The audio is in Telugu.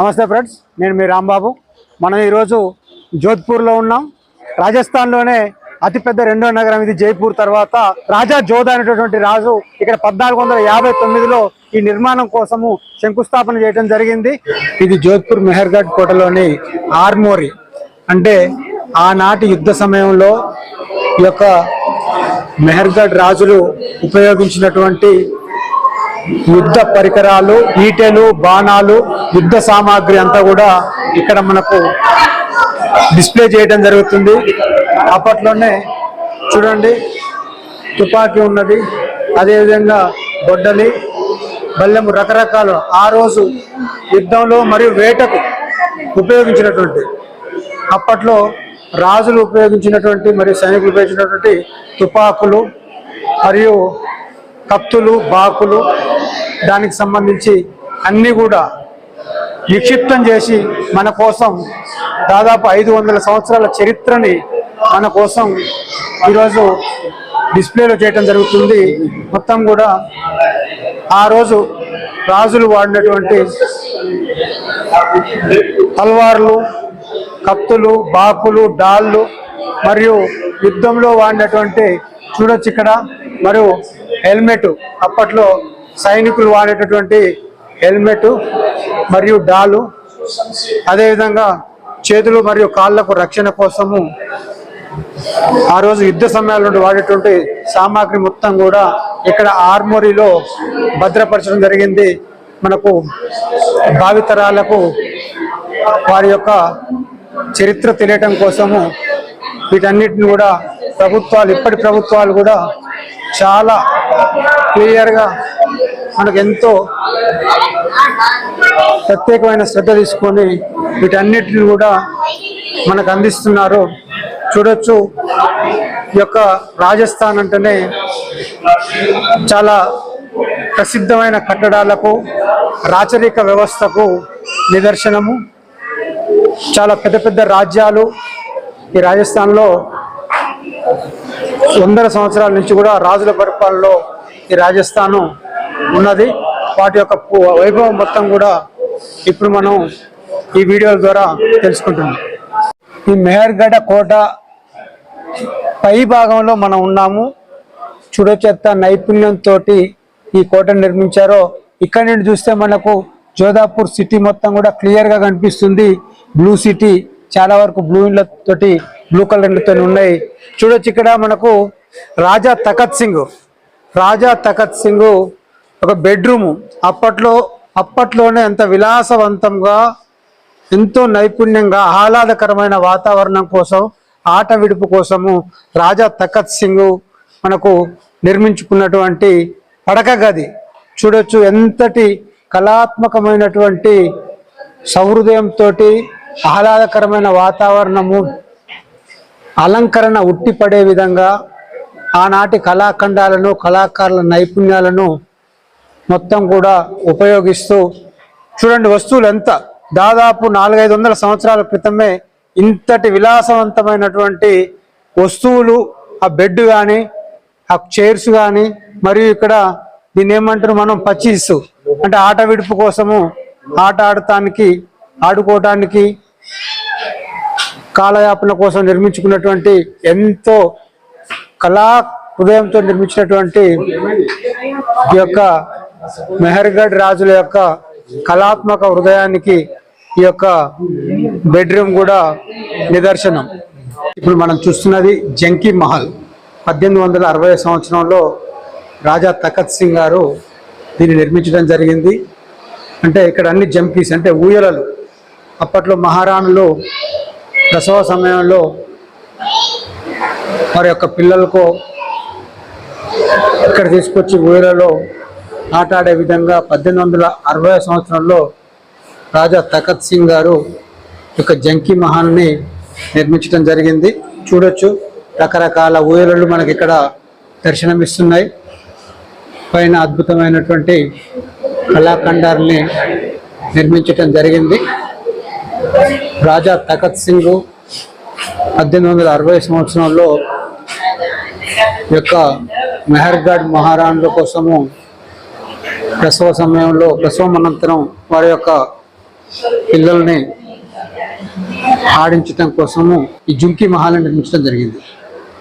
నమస్తే ఫ్రెండ్స్ నేను మీ రాంబాబు. మనం ఈరోజు జోధ్పూర్లో ఉన్నాం. రాజస్థాన్లోనే అతిపెద్ద రెండో నగరం ఇది జైపూర్ తర్వాత. రాజా జోధ అనేటటువంటి రాజు ఇక్కడ పద్నాలుగు వందల యాభై తొమ్మిదిలో ఈ నిర్మాణం కోసము శంకుస్థాపన చేయడం జరిగింది. ఇది జోధ్పూర్ మెహర్ఘడ్ కోటలోని ఆర్మోరీ. అంటే ఆనాటి యుద్ధ సమయంలో ఈ యొక్క మెహర్గఢ్ రాజులు ఉపయోగించినటువంటి యుద్ధ పరికరాలు ఈటెలు బాణాలు యుద్ధ సామాగ్రి అంతా కూడా ఇక్కడ మనకు డిస్ప్లే చేయడం జరుగుతుంది. అప్పట్లోనే చూడండి తుపాకీ ఉన్నది అదేవిధంగా గొడ్డలి బల్లెము రకరకాల. ఆ రోజు యుద్ధంలో మరియు వేటకు ఉపయోగించినటువంటి అప్పట్లో రాజులు ఉపయోగించినటువంటి మరియు సైనికులు ఉపయోగించినటువంటి తుపాకులు మరియు కత్తులు బాకులు దానికి సంబంధించి అన్నీ కూడా నిక్షిప్తం చేసి మన కోసం దాదాపు ఐదు వందల సంవత్సరాల చరిత్రని మన కోసం ఈరోజు డిస్ప్లేలో చేయటం జరుగుతుంది. మొత్తం కూడా ఆ రోజు రాజులు వాడినటువంటి తల్వార్లు కత్తులు బాకులు డాళ్ళు మరియు యుద్ధంలో వాడినటువంటి చూడొచ్చు ఇక్కడ. మరియు హెల్మెట్ అప్పట్లో సైనికులు వాడేటటువంటి హెల్మెట్ మరియు డాలు అదేవిధంగా చేతులు మరియు కాళ్ళకు రక్షణ కోసము ఆ రోజు యుద్ధ సమయాల్లో వాడేటువంటి సామాగ్రి మొత్తం కూడా ఇక్కడ ఆర్మోరీలో భద్రపరచడం జరిగింది. మనకు భావితరాలకు వారి యొక్క చరిత్ర తెలియటం కోసము వీటన్నిటిని కూడా ప్రభుత్వాలు ఇప్పటి ప్రభుత్వాలు కూడా చాలా క్లియర్గా మనకు ఎంతో ప్రత్యేకమైన శ్రద్ధ తీసుకొని వీటన్నిటిని కూడా మనకు అందిస్తున్నారు. చూడొచ్చు ఈ యొక్క రాజస్థాన్ అంటేనే చాలా ప్రసిద్ధమైన కట్టడాలకు రాచరిక వ్యవస్థకు నిదర్శనము. చాలా పెద్ద పెద్ద రాజ్యాలు ఈ రాజస్థాన్లో వందల సంవత్సరాల నుంచి కూడా రాజుల పరిపాలనలో ఈ రాజస్థాన్ ఉన్నది. వాటి యొక్క వైభవం మొత్తం కూడా ఇప్పుడు మనం ఈ వీడియోల ద్వారా తెలుసుకుంటున్నాం. ఈ మెహర్గఢ కోట పై భాగంలో మనం ఉన్నాము. చూడచెత్త నైపుణ్యంతో ఈ కోటను నిర్మించారో ఇక్కడ నుండి చూస్తే మనకు జోధాపూర్ సిటీ మొత్తం కూడా క్లియర్గా కనిపిస్తుంది. బ్లూ సిటీ చాలా వరకు బ్లూ తోటి బ్లూ కలర్లతో ఉన్నాయి. చూడొచ్చు ఇక్కడ మనకు రాజా తఖత్ సింగ్. రాజా తఖత్ సింగ్ ఒక బెడ్రూమ్ అప్పట్లో అప్పట్లోనే ఎంత విలాసవంతంగా ఎంతో నైపుణ్యంగా ఆహ్లాదకరమైన వాతావరణం కోసం ఆట విడుపు కోసము రాజా తఖత్ సింగ్ మనకు నిర్మించుకున్నటువంటి పడక గది. చూడొచ్చు ఎంతటి కళాత్మకమైనటువంటి సౌహృదయంతో ఆహ్లాదకరమైన వాతావరణము అలంకరణ ఉట్టిపడే విధంగా ఆనాటి కళాఖండాలను కళాకారుల నైపుణ్యాలను మొత్తం కూడా ఉపయోగిస్తూ చూడండి వస్తువులు ఎంత దాదాపు నాలుగైదు వందల సంవత్సరాల క్రితమే ఇంతటి విలాసవంతమైనటువంటి వస్తువులు ఆ బెడ్ కానీ ఆ చైర్స్ కానీ మరియు ఇక్కడ దీన్ని ఏమంటారు మనం పచ్చీస్ అంటే ఆట విడుపు కోసము ఆట ఆడటానికి ఆడుకోవటానికి కాలయాపన కోసం నిర్మించుకున్నటువంటి ఎంతో కళా హృదయంతో నిర్మించినటువంటి ఈ యొక్క మెహర్గఢ్ రాజుల యొక్క కళాత్మక హృదయానికి ఈ యొక్క బెడ్రూమ్ కూడా నిదర్శనం. ఇప్పుడు మనం చూస్తున్నది జంకీ మహల్. పద్దెనిమిది వందల అరవై సంవత్సరంలో రాజా తఖత్ సింగ్ గారు దీన్ని నిర్మించడం జరిగింది. అంటే ఇక్కడ అన్ని జంకీస్ అంటే ఊయలలు. అప్పట్లో మహారాణులు ప్రసవ సమయంలో వారి యొక్క పిల్లలకు ఇక్కడ తీసుకొచ్చి ఊయలలో ఆట ఆడే విధంగా పద్దెనిమిది వందల అరవై సంవత్సరంలో రాజా తఖత్ సింగ్ గారు యొక్క జంకీ మహాన్ని నిర్మించడం జరిగింది. చూడొచ్చు రకరకాల ఊయలలు మనకి ఇక్కడ దర్శనమిస్తున్నాయి. పైన అద్భుతమైనటువంటి కళాఖండాల్ని నిర్మించటం జరిగింది. రాజా తఖత్ సింగ్ పద్దెనిమిది వందల అరవై సంవత్సరంలో యొక్క మెహర్గఢ్ మహారాణుల కోసము ప్రసవ సమయంలో ప్రసవం అనంతరం వారి యొక్క పిల్లల్ని ఆడించటం కోసము ఈ జుంకీ మహాల్ని నిర్మించడం జరిగింది.